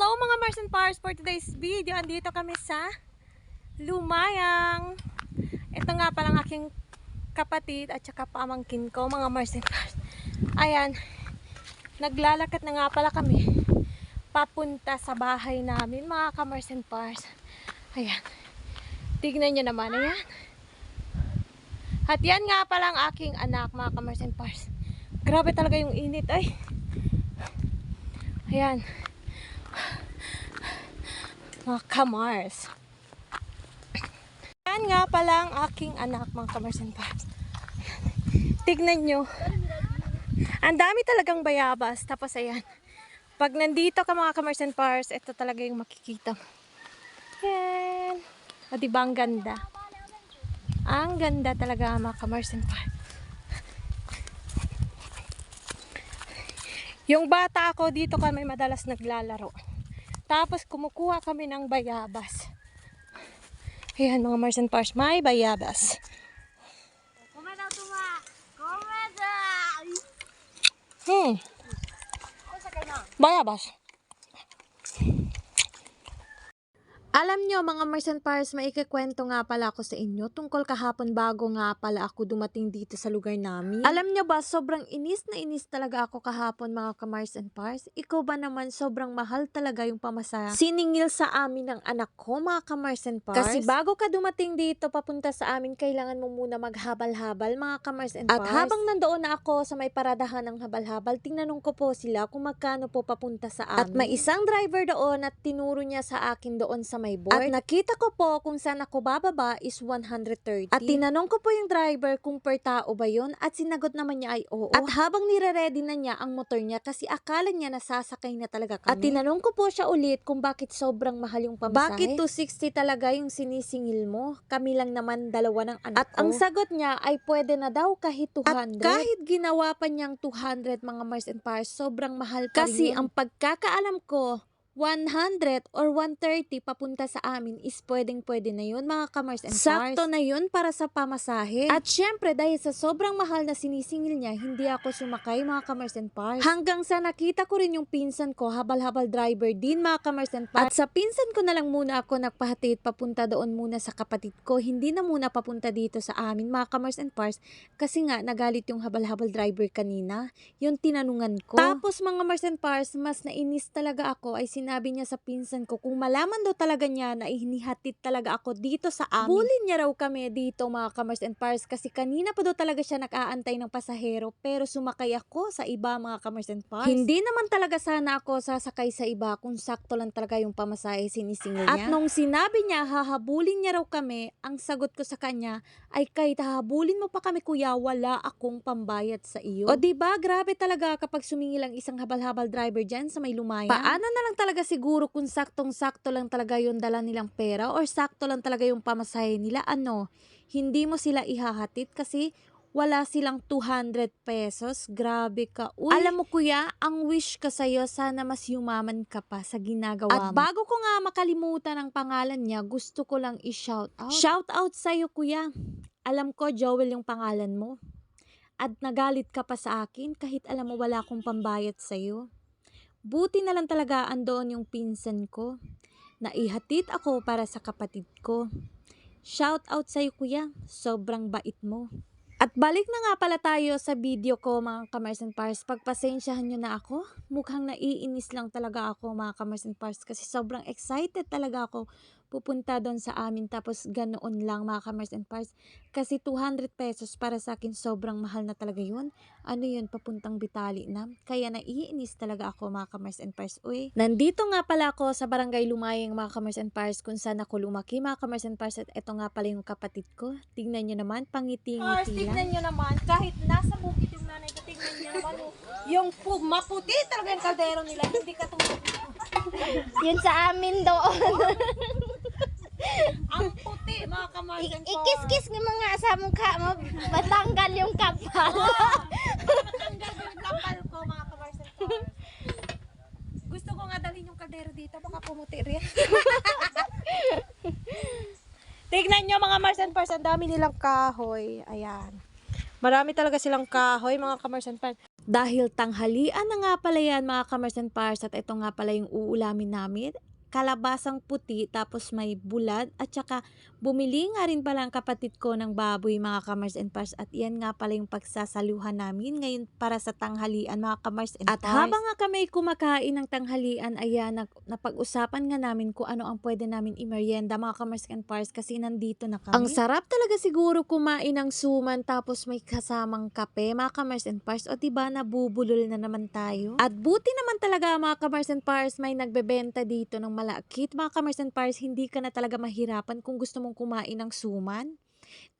Hello mga Mars and Pars for today's video. Andito kami sa Lumayang. Ito nga palang aking kapatid at saka pamangkin ko mga Mars and Pars. Ayan, naglalakad na nga pala kami papunta sa bahay namin mga ka-Mars and Pars. Ayan, tignan nyo naman, ayan. At yan nga palang aking anak mga ka-Mars and Pars. Grabe talaga yung init ay. Ayan. Mga kamars. Yan nga pala ang aking anak, mga kamars and pars. Tignan nyo. Ang dami talagang bayabas. Tapos ayan. Pag nandito ka mga kamars and pars, ito talaga yung makikita. Yan. O diba ang ganda? Ang ganda talaga mga kamars and pars. Yung bata ako, dito kami madalas naglalaro. Tapos kumukuha kami ng bayabas. Ayan mga Mars and Pars, may bayabas. Hmm, Ano bayabas. Alam nyo mga Mars and Pars, may ikikwento nga pala ako sa inyo tungkol kahapon bago nga pala ako dumating dito sa lugar namin. Alam nyo ba, sobrang inis na inis talaga ako kahapon mga ka-Mars and Pars. Ikaw ba naman sobrang mahal talaga yung pamasahe? Siningil sa amin ng anak ko mga ka-Mars and Pars. Kasi bago ka dumating dito papunta sa amin, kailangan mo muna maghabal-habal mga ka-Mars and Pars. At habang nandoon na ako sa may paradahan ng habal-habal, tinanong ko po sila kung magkano po papunta sa amin. At may isang driver doon at tinuro niya sa akin doon sa may board. At nakita ko po kung saan ako bababa is 130. At tinanong ko po yung driver kung per tao ba yun at sinagot naman niya ay oo. At habang nire-ready na niya ang motor niya kasi akala niya nasasakay na talaga kami. At tinanong ko po siya ulit kung bakit sobrang mahal yung pamasahe. Bakit 260 talaga yung sinisingil mo? Kami lang naman dalawa ng anak At ang sagot niya ay pwede na daw kahit 200. At kahit ginawa pa niyang 200 mga Mars and Pars, sobrang mahal pa Kasi ang pagkakaalam ko, 100 or 130 papunta sa amin is pwedeng pwede na yun mga kamars and Sakto na yun para sa pamasahe. At syempre dahil sa sobrang mahal na sinisingil niya, hindi ako sumakay mga kamars and pars. Hanggang sa nakita ko rin yung pinsan ko, habal-habal driver din mga kamars and pars. At sa pinsan ko na lang muna ako nagpahatid papunta doon muna sa kapatid ko. Hindi na muna papunta dito sa amin mga kamars and pars kasi nga nagalit yung habal-habal driver kanina. Yung tinanungan ko. Tapos mga Mars and Pars, mas nainis talaga ako ay sinabi niya sa pinsan ko kung malaman daw talaga niya na inihatid talaga ako dito sa amin. Bulin niya raw kami dito mga Kamars and Pars kasi kanina pa daw talaga siya nakaantay ng pasahero pero sumakay ako sa iba mga Kamars and Pars. Hindi naman talaga sana ako sasakay sa iba kung sakto lang talaga yung pamasahe sinisingil niya. At nung sinabi niya hahabulin niya raw kami, ang sagot ko sa kanya ay kahit hahabulin mo pa kami kuya, wala akong pambayad sa iyo. O di ba grabe talaga kapag sumingil ang isang habal-habal driver dyan sa may lumayan. Paano na lang talaga siguro kung saktong-sakto lang talaga yung dala nilang pera or sakto lang talaga yung pamasahe nila, ano, hindi mo sila ihahatid kasi wala silang 200 pesos. Grabe ka. Uy, alam mo kuya, ang wish ko sa'yo, sana mas yumaman ka pa sa ginagawa At mo. At bago ko nga makalimutan ang pangalan niya, gusto ko lang i-shout out. Shout out sa'yo kuya. Alam ko, Joel yung pangalan mo. At nagalit ka pa sa akin kahit alam mo wala akong pambayad sa'yo. Buti na lang talaga andoon yung pinsan ko. Naihatid ako para sa kapatid ko. Shout out sa'yo kuya, sobrang bait mo. At balik na nga pala tayo sa video ko mga kamers and pars. Pagpasensyahan nyo na ako. Mukhang naiinis lang talaga ako mga kamers and pars. Kasi sobrang excited talaga ako pupunta doon sa amin. Tapos ganoon lang mga kamers and pars. Kasi 200 pesos para sa akin sobrang mahal na talaga yun. Ano yun, papuntang Bitali na. Kaya naiinis talaga ako mga kamers and pars. Uy, nandito nga pala ako sa barangay Lumayang mga kamers and pars kung saan ako lumaki mga kamers and pars. At eto nga pala yung kapatid ko. Tignan nyo naman, pangiti-ngiti lang. tignan nyo naman, kahit nasa bukid yung nanay ko, tignan nyo naman, oh, yung pu- maputi talaga yung kaldero nila, hindi ka Yun sa amin doon. Ang puti, mga kamars I- and Pars. Ikis-kis ng mga sa mukha mo, matanggal yung kapal. Tanggal ko yung kapal ko, mga kamars and Pars. Gusto ko nga dalhin yung kaldero dito, baka pumuti rin. Tignan nyo mga Mars and Pars, ang dami nilang kahoy. Ayan. Marami talaga silang kahoy, mga kamars and Pars. dahil tanghalian na nga pala yan mga kamers and pars at ito nga pala yung uulamin namin kalabasang puti tapos may bulad at saka bumili nga rin pala ang kapatid ko ng baboy mga kamers and pars at yan nga pala yung pagsasaluhan namin ngayon para sa tanghalian mga kamers and At pars. habang nga kami kumakain ng tanghalian ayan nag, napag-usapan nga namin kung ano ang pwede namin imerienda mga kamers and pars kasi nandito na kami. Ang sarap talaga siguro kumain ng suman tapos may kasamang kape mga kamers and pars o diba nabubulol na naman tayo. At buti naman talaga mga kamers and pars may nagbebenta dito ng malakit mga kamers and pars hindi ka na talaga mahirapan kung gusto mong kumain ng suman.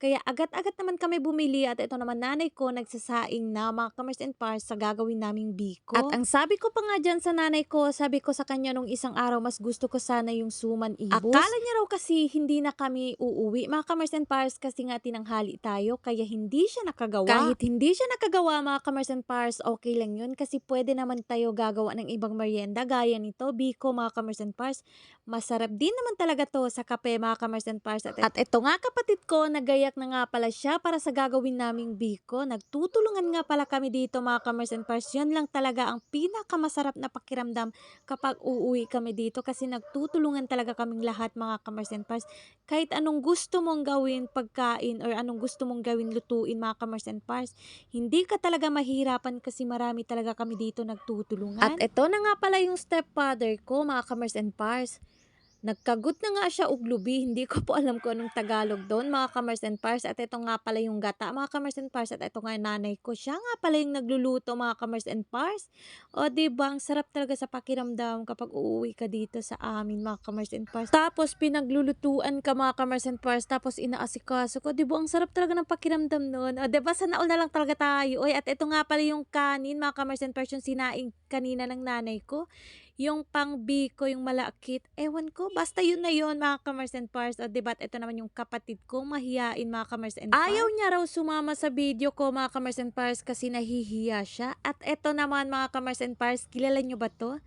Kaya agad-agad naman kami bumili at ito naman nanay ko nagsasaing na mga kamers and pars sa gagawin naming biko. At ang sabi ko pa nga dyan sa nanay ko, sabi ko sa kanya nung isang araw mas gusto ko sana yung suman ibos. Akala niya raw kasi hindi na kami uuwi mga kamers and pars kasi nga tinanghali tayo kaya hindi siya nakagawa. Kahit hindi siya nakagawa mga kamers and pars okay lang yun kasi pwede naman tayo gagawa ng ibang merienda gaya nito biko mga kamers and pars. Masarap din naman talaga to sa kape mga kamers and pars. At, at ito nga kapatid ko, nagayak na nga pala siya para sa gagawin naming biko. Nagtutulungan nga pala kami dito mga kamers and pars. Yan lang talaga ang pinakamasarap na pakiramdam kapag uuwi kami dito kasi nagtutulungan talaga kaming lahat mga kamers and pars. Kahit anong gusto mong gawin pagkain or anong gusto mong gawin lutuin mga kamers and pars, hindi ka talaga mahirapan kasi marami talaga kami dito nagtutulungan. At ito na nga pala yung stepfather ko mga kamers and pars. Nagkagut na nga siya og lubi. Hindi ko po alam kung anong Tagalog doon, mga kamers and pars. At ito nga pala yung gata, mga kamers and pars. At ito nga nanay ko. Siya nga pala yung nagluluto, mga kamers and pars. O, diba? Ang sarap talaga sa pakiramdam kapag uuwi ka dito sa amin, mga kamers and pars. Tapos, pinaglulutuan ka, mga kamers and pars. Tapos, inaasikaso ko. Diba? Ang sarap talaga ng pakiramdam noon. O, diba? Sana all na lang talaga tayo. Oy, at ito nga pala yung kanin, mga kamers and pars. Yung sinaing kanina ng nanay ko yung pang biko, yung malakit, ewan ko, basta yun na yun, mga kamers and pars. O, diba? At ito naman yung kapatid ko, mahiyain, mga kamers and pars. Ayaw niya raw sumama sa video ko, mga kamers and pars, kasi nahihiya siya. At ito naman, mga kamers and pars, kilala nyo ba to?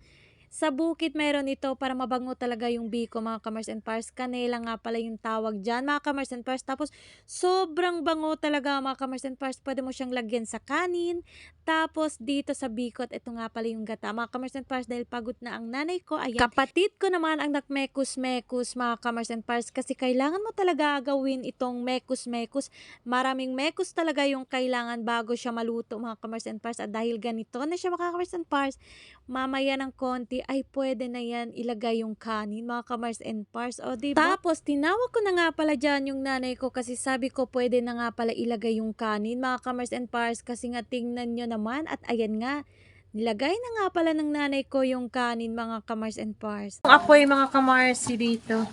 Sa bukid meron ito para mabango talaga yung biko mga kamers and pars. Kanela nga pala yung tawag dyan mga kamers and pars. Tapos sobrang bango talaga mga kamers and pars. Pwede mo siyang lagyan sa kanin. Tapos dito sa bikot, ito nga pala yung gata. Mga kamers and pars dahil pagod na ang nanay ko. Ayan. Kapatid ko naman ang nagmekus-mekus mga kamers and pars. Kasi kailangan mo talaga gawin itong mekus-mekus. Maraming mekus talaga yung kailangan bago siya maluto mga kamers and pars. At dahil ganito na siya mga kamers and pars, mamaya ng konti ay pwede na yan ilagay yung kanin mga kamars and pars. O diba? Tapos tinawag ko na nga pala dyan yung nanay ko kasi sabi ko pwede na nga pala ilagay yung kanin mga kamars and pars kasi nga tingnan nyo naman at ayan nga. Nilagay na nga pala ng nanay ko yung kanin mga kamars and pars. Ang apoy mga kamarsi dito.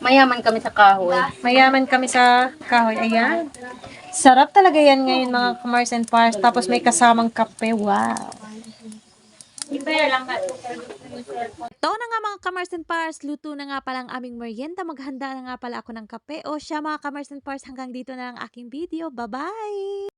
Mayaman kami sa kahoy. Mayaman kami sa kahoy. Ayan. Sarap talaga yan ngayon mga kamars and pars. Tapos may kasamang kape. Wow. Ito na nga mga kamars and pars, luto na nga pala ang aming merienda. Maghanda na nga pala ako ng kape. O siya mga kamars and pars, hanggang dito na lang aking video. Bye-bye!